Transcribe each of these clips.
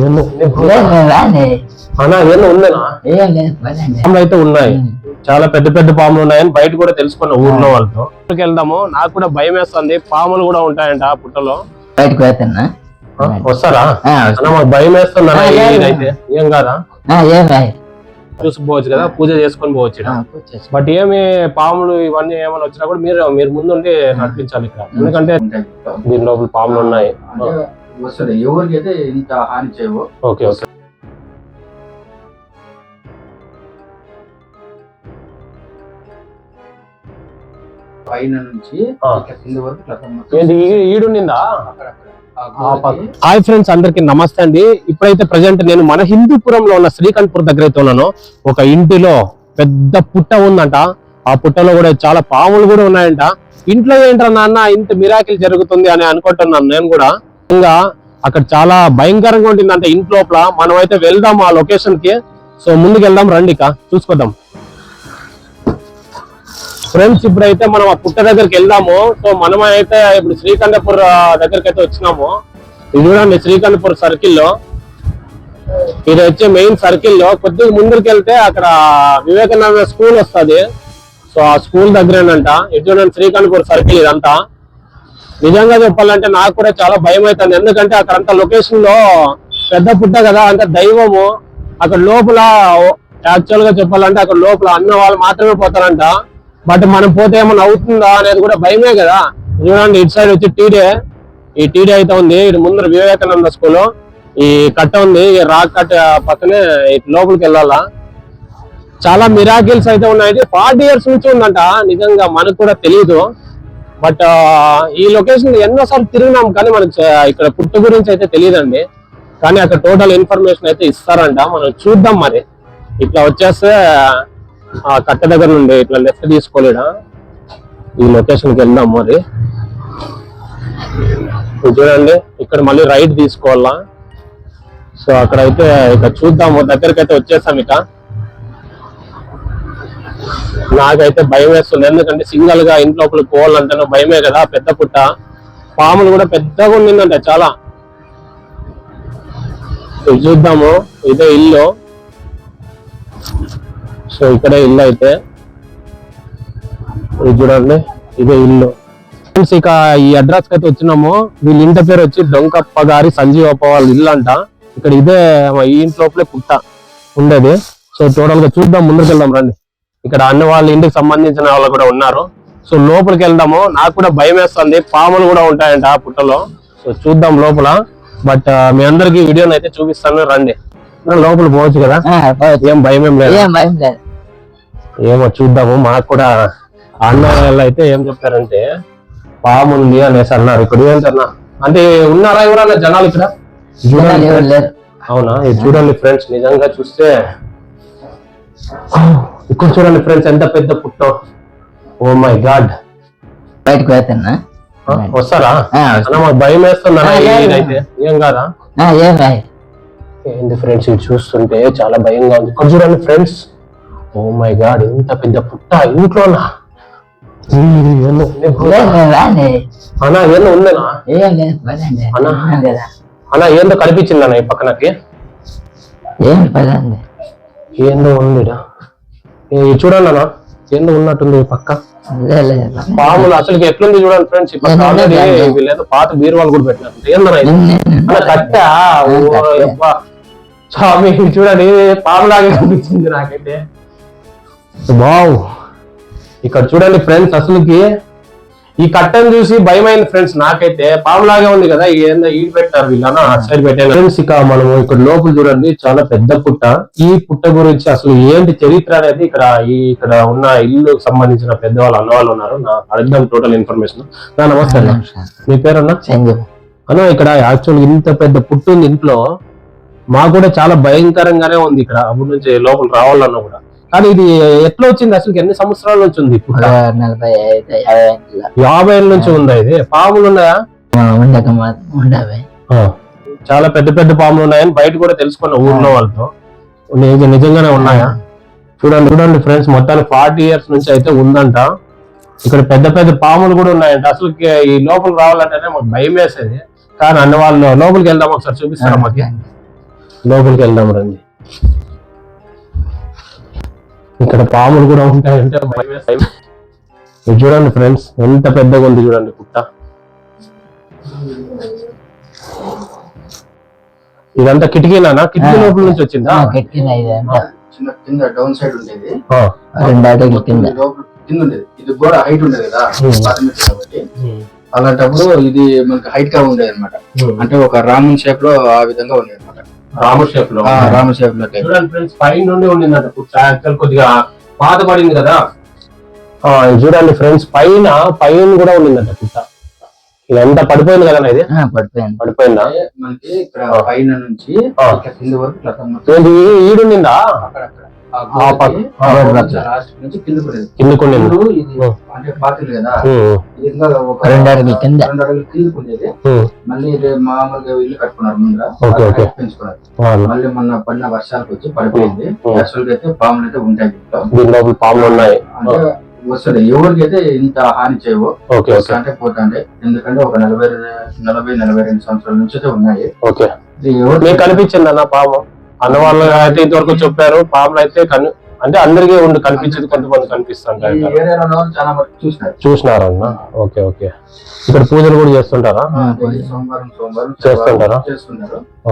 పాములు అయితే ఉన్నాయి. చాలా పెద్ద పెద్ద పాములు ఉన్నాయని బయట కూడా తెలుసుకున్న ఊర్లో వాళ్ళతో. వెళ్దాము నాకు కూడా భయం వేస్తుంది. పాములు కూడా ఉంటాయంట ఆ పుట్టలో. బయటకు వెళ్తున్నా. వస్తారా? భయం వేస్తుంది. ఇదైతే. ఏం కాదా? చూసుకోవచ్చు కదా పూజ చేసుకొని పోవచ్చు. బట్ ఏమి పాములు ఇవన్నీ ఏమైనా వచ్చినా కూడా మీరు మీరు ముందుండి నడిపించాలి ఇక్కడ. ఎందుకంటే దీని లోపల పాములు ఉన్నాయి. వస్తుంది. ఎవరికైతే ఇంత హాని చేయవు ఓకే ఓకే. పైన నుంచి కింద వరకు ఈడుండిందా? హాయ్ ఫ్రెండ్స్ అందరికి నమస్తే అండి. ఇప్పుడైతే ప్రజెంట్ నేను మన హిందూపురంలో ఉన్న శ్రీకాంత్పూర్ దగ్గర అయితే ఉన్నాను. ఒక ఇంటిలో పెద్ద పుట్ట ఉందంట. ఆ పుట్టలో కూడా చాలా పాములు కూడా ఉన్నాయంట. ఇంట్లో ఏంట్రా నాన్న ఇంత మిరాకిల్ జరుగుతుంది అని అనుకుంటున్నాను నేను కూడా. ఇంకా అక్కడ చాలా భయంకరంగా ఉంటుంది ఇంటి లోపల మనం అయితే వెళ్దాం ఆ లొకేషన్కి. సో ముందుకు వెళ్దాం రండి ఇక. చూసుకుందాం. ఫ్రెండ్స్ ఇప్పుడైతే మనం ఆ పుట్ట దగ్గరికి వెళ్దాము. సో మనం అయితే ఇప్పుడు శ్రీకంఠపూర్ దగ్గరికి అయితే వచ్చినాము. ఇది చూడండి శ్రీకంఠపూర్ సర్కిల్లో ఇది వచ్చే మెయిన్ సర్కిల్లో. కొద్దిగా ముందుకు వెళ్తే అక్కడ వివేకానంద స్కూల్ వస్తుంది. సో ఆ స్కూల్ దగ్గరేనంట. ఇది చూడండి శ్రీకంఠపూర్ సర్కిల్ ఇదంతా. నిజంగా చెప్పాలంటే నాకు కూడా చాలా భయం అవుతుంది. ఎందుకంటే అక్కడంతా లొకేషన్లో పెద్ద పుట్ట కదా అంత దైవము. అక్కడ లోపల యాక్చువల్గా చెప్పాలంటే అక్కడ లోపల అన్న వాళ్ళు మాత్రమే పోతారంట. బట్ మనం పోతే ఏమైనా అవుతుందా అనేది కూడా భయమే కదా. చూడండి ఇటు సైడ్ వచ్చి టీడే ఈ టీడే అయితే ఉంది. ఇటు ముందర వివేకానంద స్కూల్ ఈ కట్ట ఉంది. ఈ రాక్ కట్ట పక్కనే ఇటు లోపలికి వెళ్ళాలా. చాలా మిరాకిల్స్ అయితే ఉన్నాయి. ఫార్టీ ఇయర్స్ నుంచి ఉందంట. నిజంగా మనకు కూడా తెలియదు బట్ uh, ఈ లొకేషన్ ఎన్నోసార్లు తిరిగినాం కానీ మనకి ఇక్కడ పుట్టు గురించి అయితే తెలియదండి. కానీ అక్కడ టోటల్ ఇన్ఫర్మేషన్ అయితే ఇస్తారంట. మనం చూద్దాం మరి. ఇట్లా వచ్చేస్తే ఆ కట్ట దగ్గర నుండి ఇట్లా లెఫ్ట్ తీసుకోలేడా? ఈ లొకేషన్కి వెళ్దాం మరి. చూడండి. ఇక్కడ మళ్ళీ రైట్ తీసుకోవాలా? సో అక్కడైతే ఇక చూద్దాము దగ్గరికి అయితే వచ్చేసాం ఇక. నాకైతే భయం వేస్తుంది. ఎందుకంటే సింగల్గా ఇంట్లోపల పోవాలంటే భయమే కదా పెద్ద పుట్ట. పాములు కూడా పెద్దగా ఉండిందంట చాలా. చూద్దాము. ఇదే ఇల్లు. సో ఇక్కడే ఇల్లు అయితే. ఇది చూడండి. ఇదే ఇల్లు. ఫ్రెండ్స్ ఇక ఈ అడ్రస్కి అయితే వచ్చినాము. వీళ్ళ ఇంటి పేరు వచ్చి డొంకప్ప గారి సంజీవప్ప వాళ్ళ ఇల్లు అంట ఇక్కడ ఇదే మా ఈ ఇంట్లోపలే పుట్ట ఉండేది. సో టోటల్గా చూద్దాం. ముందుకు వెళ్దాం రండి. ఇక్కడ అన్న వాళ్ళ ఇంటికి సంబంధించిన వాళ్ళు కూడా ఉన్నారు. సో లోపలికి వెళ్దాము. నాకు కూడా భయం వేస్తుంది. పాములు కూడా ఉంటాయంట ఆ పుట్టలో. సో చూద్దాం లోపల. బట్ మీ అందరికి వీడియోని అయితే చూపిస్తాను. రండి. లోపల పోవచ్చు కదా. ఏం భయం ఏం లేదు? ఏమో చూద్దాము. మాకు కూడా అన్న వాళ్ళు అయితే ఏం చెప్పారంటే పాము ఉంది అనేసి అన్నారు. ఇక్కడ ఏంటన్నా అంటే ఉన్నారా ఎవరన్నా జనాలు ఇక్కడ? లేరు. అవునా? ఇది చూడండి ఫ్రెండ్స్. నిజంగా చూస్తే ఇక్కడ చూడండి ఫ్రెండ్స్ ఎంత పెద్ద పుట్టో. ఓ మై గాడ్ బయటకు వెళ్తున్నా. వస్తారా? భయం. ఇదైతే ఏం కాదా? ఏం ఏంది ఫ్రెండ్స్ ఇది చూస్తుంటే చాలా భయంగా ఉంది. ఇక్కడ చూడండి ఫ్రెండ్స్ ఓ మై గాడ్ ఇంత పెద్ద పుట్ట? ఇంట్లోనా? అన్న ఏందో ఉందేనా? ఏం లేదు పదండి. అన్న. ఉన్నాం కదా. అన్న ఏందో కనిపించింది అన్న ఈ పక్కనకి? ఏందో ఉంది అన్న ఏందో ఉన్నట్టుంది పక్క. పాములు అసలు ఎట్లుంది చూడండి ఫ్రెండ్స్. వీళ్ళేదో పాత బీరువాలు కూడా పెట్టినారు. ఏందన్నా కట్ట. స్వామి చూడండి పాములాగా కనిపించింది నాకైతే. వావ్. ఇక్కడ చూడండి ఫ్రెండ్స్ అసలుకి ఈ కట్టను చూసి భయమైంది ఫ్రెండ్స్ నాకైతే. పాములాగా ఉంది కదా ఈ ఏందో ఈడు పెట్టారు వీళ్ళన? సైడ్ పెట్టారు ఫ్రెండ్స్ ఇక మనము ఇక్కడ లోపల చూడండి చాలా పెద్ద పుట్ట. ఈ పుట్ట గురించి అసలు ఏంటి చరిత్ర అనేది ఇక్కడ ఈ ఇక్కడ ఉన్న ఇల్లు సంబంధించిన పెద్దవాళ్ళు అన్నవాళ్ళు ఉన్నారు. నా అర్థం టోటల్ ఇన్ఫర్మేషన్ నా నమస్తే అన్న. మీ పేరన్నా? అన్న ఇక్కడ యాక్చువల్ ఇంత పెద్ద పుట్టు ఉంది ఇంట్లో. మాకు కూడా చాలా భయంకరంగానే ఉంది ఇక్కడ. అప్పటి నుంచి లోపల రావాలన్నా కూడా. కానీ ఇది ఎట్లా వచ్చింది? అసలు ఎన్ని సంవత్సరాల నుంచి ఉంది నలభై ఐదు యాభై ఏళ్ళ. నుంచి ఉందా ఇది? పాములు ఉన్నాయా? ఉండక ఉండవే. చాలా పెద్ద పెద్ద పాములు ఉన్నాయని బయట కూడా తెలుసుకున్న ఊర్లో వాళ్ళతో. నిజ- నిజంగానే ఉన్నాయా? చూడండి చూడండి ఫ్రెండ్స్ మొత్తానికి ఫార్టీ ఇయర్స్ నుంచి అయితే ఉందంట. ఇక్కడ పెద్ద పెద్ద పాములు కూడా ఉన్నాయంట. అసలు ఈ లోపలికి రావాలంటేనే మాకు భయం వేసేది. కానీ అన్న వాళ్ళు లోపలికి వెళ్దాం ఒకసారి చూపిస్తారా మాకు? లోపలికి వెళ్దాం రండి. ఇక్కడ పాములు కూడా ఉంటాయంటే భయం. ఇది చూడండి ఫ్రెండ్స్ ఎంత పెద్దగా ఉంది చూడండి పుట్ట ఇదంతా కిటికీనా కిటికీ లోపల నుంచి వచ్చిందా? కిటికీ చిన్న కింద డౌన్ సైడ్ ఉండేది. ఆ. రెండు అడుగులు కింద. ఉండేది. ఇది కూడా హైట్ ఉండేది కదా కాబట్టి. అలాంటప్పుడు ఇది మనకి హైట్గా ఉండేది అనమాట. అంటే ఒక రామన్ షేప్లో ఆ విధంగా ఉండేది. రాము షేప్లో. చూడండి ఫ్రెండ్స్ పైన నుండి ఉండిందంట పుట్ట. యాక్చువల్ కొద్దిగా పాత పడింది కదా చూడండి ఫ్రెండ్స్ పైన పైన కూడా ఉండిందంట పుట్ట. ఇదంతా పడిపోయింది కదా ఇది? ఆ, పడిపోయింది. పడిపోయిందా? మనకి ఇక్కడ పైన నుంచి కింద వరకు ఈడుండిందా? అక్కడక్కడ. రెండు అడుగులు కింద. మళ్ళీ ఇది మామూలుగా ఇల్లు కట్టుకున్నారు ముందర. పెంచుకున్నారు. మళ్ళీ మొన్న పడిన వర్షాలకు వచ్చి పడిపోయింది. గా అయితే పాములు అయితే ఉంటాయి దీని లోపల పాములు ఉన్నాయి. వస్తుంది ఎవరికి అయితే ఇంత హాని చేయవు అంటే పోతాండే. ఎందుకంటే ఒక నలభై నలభై నలభై రెండు సంవత్సరాల నుంచి అయితే ఉన్నాయి. ఓకే. ఇది ఎవరికి మీకు కనిపించింది అన్న పాము? అన్న వాళ్ళు అయితే ఇంతవరకు చెప్పారు పాములు అయితే కని అంటే అందరికీ ఉండి కనిపించేది కొంతమంది కనిపిస్తుంటారు చూసినారు. చూసినారన్న ఓకే ఓకే. ఇక్కడ పూజలు కూడా చేస్తుంటారా? చేస్తుంటారా?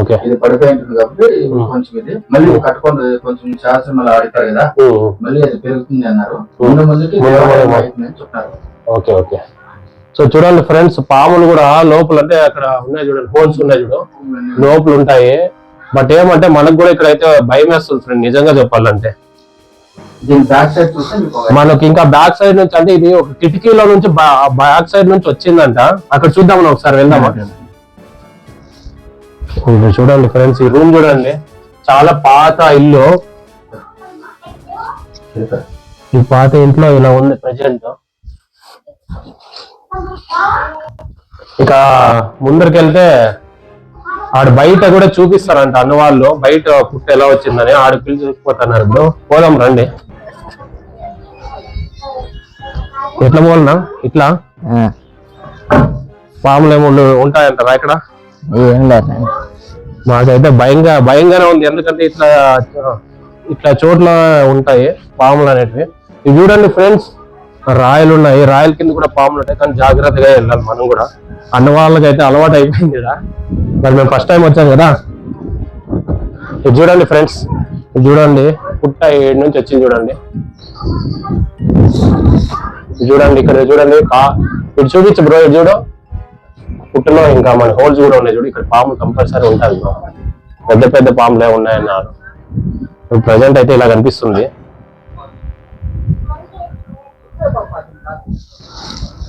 ఓకే. ఇది పడిపోయి ఉంటుంది కాబట్టి. కొంచెం ఇది మళ్ళీ కట్టుకొని కొంచెం శాస్త్రం మళ్ళీ ఆడతారు కదా మళ్ళీ అది పెరుగుతుంది అన్నారు. ముందు ముందుకి చెప్పినారు ఓకే ఓకే. సో చూడండి ఫ్రెండ్స్ పాములు కూడా లోపల అంటే అక్కడ ఉన్నాయి చూడండి హోల్స్ ఉన్నాయి చూడు. లోపల ఉంటాయి. బట్ ఏమంటే మనకు కూడా ఇక్కడ అయితే భయం వేస్తుంది ఫ్రెండ్ నిజంగా చెప్పాలంటే. మనకి ఇంకా బ్యాక్ సైడ్ నుంచి అంటే ఇది ఒక కిటికీలో నుంచి బ్యాక్ సైడ్ నుంచి వచ్చిందంట. అక్కడ చూద్దాం మనం ఒకసారి వెళ్దాం చూడండి ఫ్రెండ్స్ ఈ రూమ్ చూడండి. చాలా పాత ఇల్లు. ఈ పాత ఇంట్లో ఇలా ఉంది ప్రజెంట్ ఇక ముందరికెళ్తే ఆడ బయట కూడా చూపిస్తారంట అన్న వాళ్ళు బయట పుట్ట ఎలా వచ్చిందని ఆడ పిలిచిపోతున్నారు ఇప్పుడు. పోదాం రండి. ఎట్లా పోలనా ఇట్లా? పాములు ఏమో ఉంటాయంటారా ఇక్కడ. మాకైతే భయంగా భయంగానే ఉంది. ఎందుకంటే ఇట్లా ఇట్లా చోట్ల ఉంటాయి పాములు అనేటివి. ఇవి చూడండి ఫ్రెండ్స్. రాయలు ఉన్నాయి రాయల కింద కూడా పాములు ఉంటాయి. కానీ జాగ్రత్తగా వెళ్ళాలి మనం కూడా. అన్న వాళ్ళకైతే అలవాటు అయిపోయింది కదా. మరి మేము ఫస్ట్ టైం వచ్చాం కదా. ఇది చూడండి ఫ్రెండ్స్ ఇది చూడండి. పుట్ట ఏడు నుంచి వచ్చింది చూడండి. చూడండి ఇక్కడ చూడండి. కా- ఇటు చూపించు బ్రో ఇది చూడు. పుట్టలో ఇంకా మన హోల్స్ కూడా ఉన్నాయి చూడు. ఇక్కడ పాములు కంపల్సరీ ఉంటాయి బ్రో పెద్ద పెద్ద పాములే ఉన్నాయన్నారు. ప్రజెంట్ అయితే ఇలా కనిపిస్తుంది.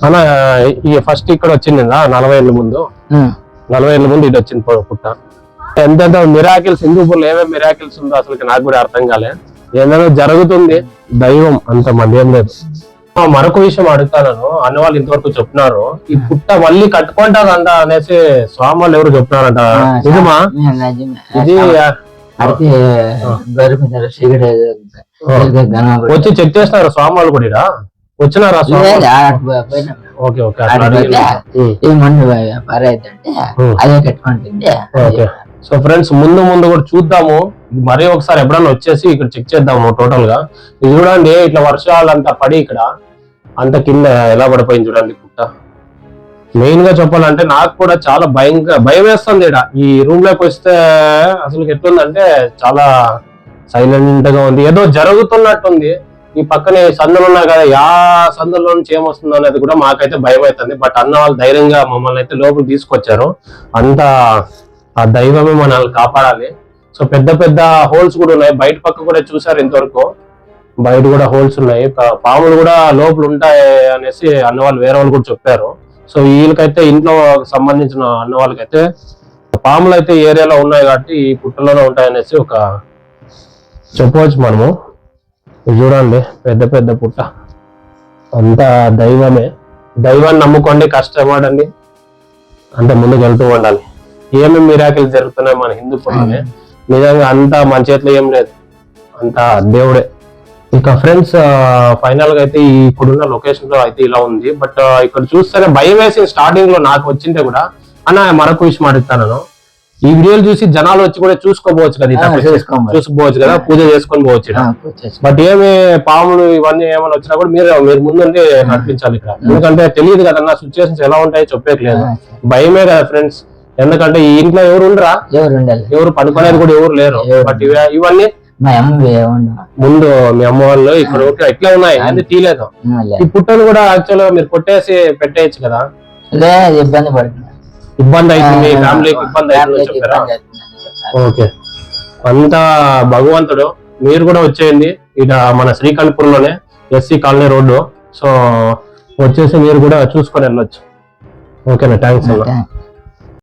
అన్న ఈ ఫస్ట్ ఇక్కడ వచ్చింది నలభై ఏళ్ళ ముందు. నలభై ఏళ్ళ ముందు ఇటు వచ్చింది పుట్ట. ఎంతెంత మిరాకిల్స్ హిందూపూర్లో ఏమేమి మిరాకిల్స్ ఉందో అసలు నాకు కూడా అర్థం కాలే. ఏదైనా జరుగుతుంది దైవం అంత మంది ఏం లేదు. మరొక విషయం అడుగుతాను. అన్న వాళ్ళు ఇంతవరకు చెప్తున్నారు ఈ పుట్ట మళ్ళీ కట్టుకుంటారంట అనేసి స్వామి వాళ్ళు ఎవరు చెప్తున్నారంట నిజమా? ఇది వచ్చి చెక్ చేస్తున్నారు స్వామి వాళ్ళు కూడా స్వామి? ఓకే ఓకే ఈ మందు. అదే కట్టుకుంటుంది సో ఫ్రెండ్స్ ముందు ముందు కూడా చూద్దాము. మరీ ఒకసారి ఎప్పుడన్నా వచ్చేసి ఇక్కడ చెక్ చేద్దాము టోటల్గా ఇది చూడండి ఇట్లా వర్షాలు అంతా పడి ఇక్కడ. అంత కింద ఎలా పడిపోయింది చూడండి పుట్ట మెయిన్గా చెప్పాలంటే నాకు కూడా చాలా భయంగా భయం వేస్తుంది ఇక్కడ ఈ రూమ్లోకి వస్తే అసలు ఎట్లుందంటే చాలా సైలెంట్గా ఉంది. ఏదో జరుగుతున్నట్టుంది. ఈ పక్కనే సందులు ఉన్నా కదా యా సందులో నుంచి ఏమొస్తుందో అనేది కూడా మాకైతే భయం అవుతుంది బట్ అన్న వాళ్ళు ధైర్యంగా మమ్మల్ని అయితే లోపలికి తీసుకొచ్చారు. అంత ఆ దైవమే మనల్ని కాపాడాలి. సో పెద్ద పెద్ద హోల్స్ కూడా ఉన్నాయి. బయట పక్క కూడా చూసారు ఇంతవరకు. బయట కూడా హోల్స్ ఉన్నాయి. పా- పాములు కూడా లోపల ఉంటాయి అనేసి అన్న వాళ్ళు వేరే వాళ్ళు కూడా చెప్పారు. సో వీళ్ళకైతే ఇంట్లో సంబంధించిన అన్న వాళ్ళకైతే పాములు అయితే ఏరియాలో ఉన్నాయి కాబట్టి ఈ పుట్టలోనే ఉంటాయనేసి ఒక చెప్పవచ్చు మనము. చూడండి పెద్ద పెద్ద పుట్ట. అంతా దైవమే. దైవాన్ని నమ్ముకోండి కష్టపడండి. అంత ముందుకు వెళ్తూ ఉండాలి. ఏమేమి మిరాకిల్ జరుగుతున్నాయి మన హిందూ పురాణమే నిజంగా అంత మన చేతిలో ఏం లేదు. అంతా దేవుడే. ఇక ఫ్రెండ్స్ ఫైనల్గా అయితే ఇప్పుడున్న లొకేషన్లో అయితే ఇలా ఉంది. బట్ ఇక్కడ చూస్తేనే భయం వేసి స్టార్టింగ్లో నాకు వచ్చింటే కూడా. అన్న మరొక విషయం అడుగుతాను. ఈ వీడియోలు చూసి జనాలు వచ్చి కూడా చూసుకోపోవచ్చు కదా. చూసుకోవచ్చు. కదా పూజ చేసుకొని పోవచ్చు. బట్ ఏమి పాములు ఇవన్నీ ఏమైనా వచ్చినా కూడా మీరు మీరు ముందుండి నడిపించాలి ఇక్కడ. ఎందుకంటే తెలియదు కదన్నా సిచ్యువేషన్స్ ఎలా ఉంటాయో చెప్పేయట్లేదు ఆ, భయమే కదా ఫ్రెండ్స్ ఎందుకంటే ఈ ఇంట్లో ఎవరు ఉండరా? ఎవరు ఉండాలి ఎవరు పడుకునేది కూడా ఎవరు లేరు? బట్ ఇవ- ఇవన్నీ ముందు మీ అమ్మ వాళ్ళు ఇక్కడ ఇట్లా ఉన్నాయి అది తీయలేదు. ఈ పుట్టను కూడా యాక్చువల్ మీరు కొట్టేసి పెట్టేయచ్చు కదా. ఇబ్బంది పడుతున్నా. ఇబ్బంది అవుతుంది ఫ్యామిలీకి ఇబ్బంది అవుతుంది చెప్పారా. ఓకే. అంతా భగవంతుడు మీరు కూడా వచ్చేయండి ఇక మన శ్రీకాళపూర్లోనే ఎస్సీ కాలనీ రోడ్డు. సో వచ్చేసి మీరు కూడా చూసుకొని వెళ్ళొచ్చు. ఓకేనా? థ్యాంక్స్ అన్న.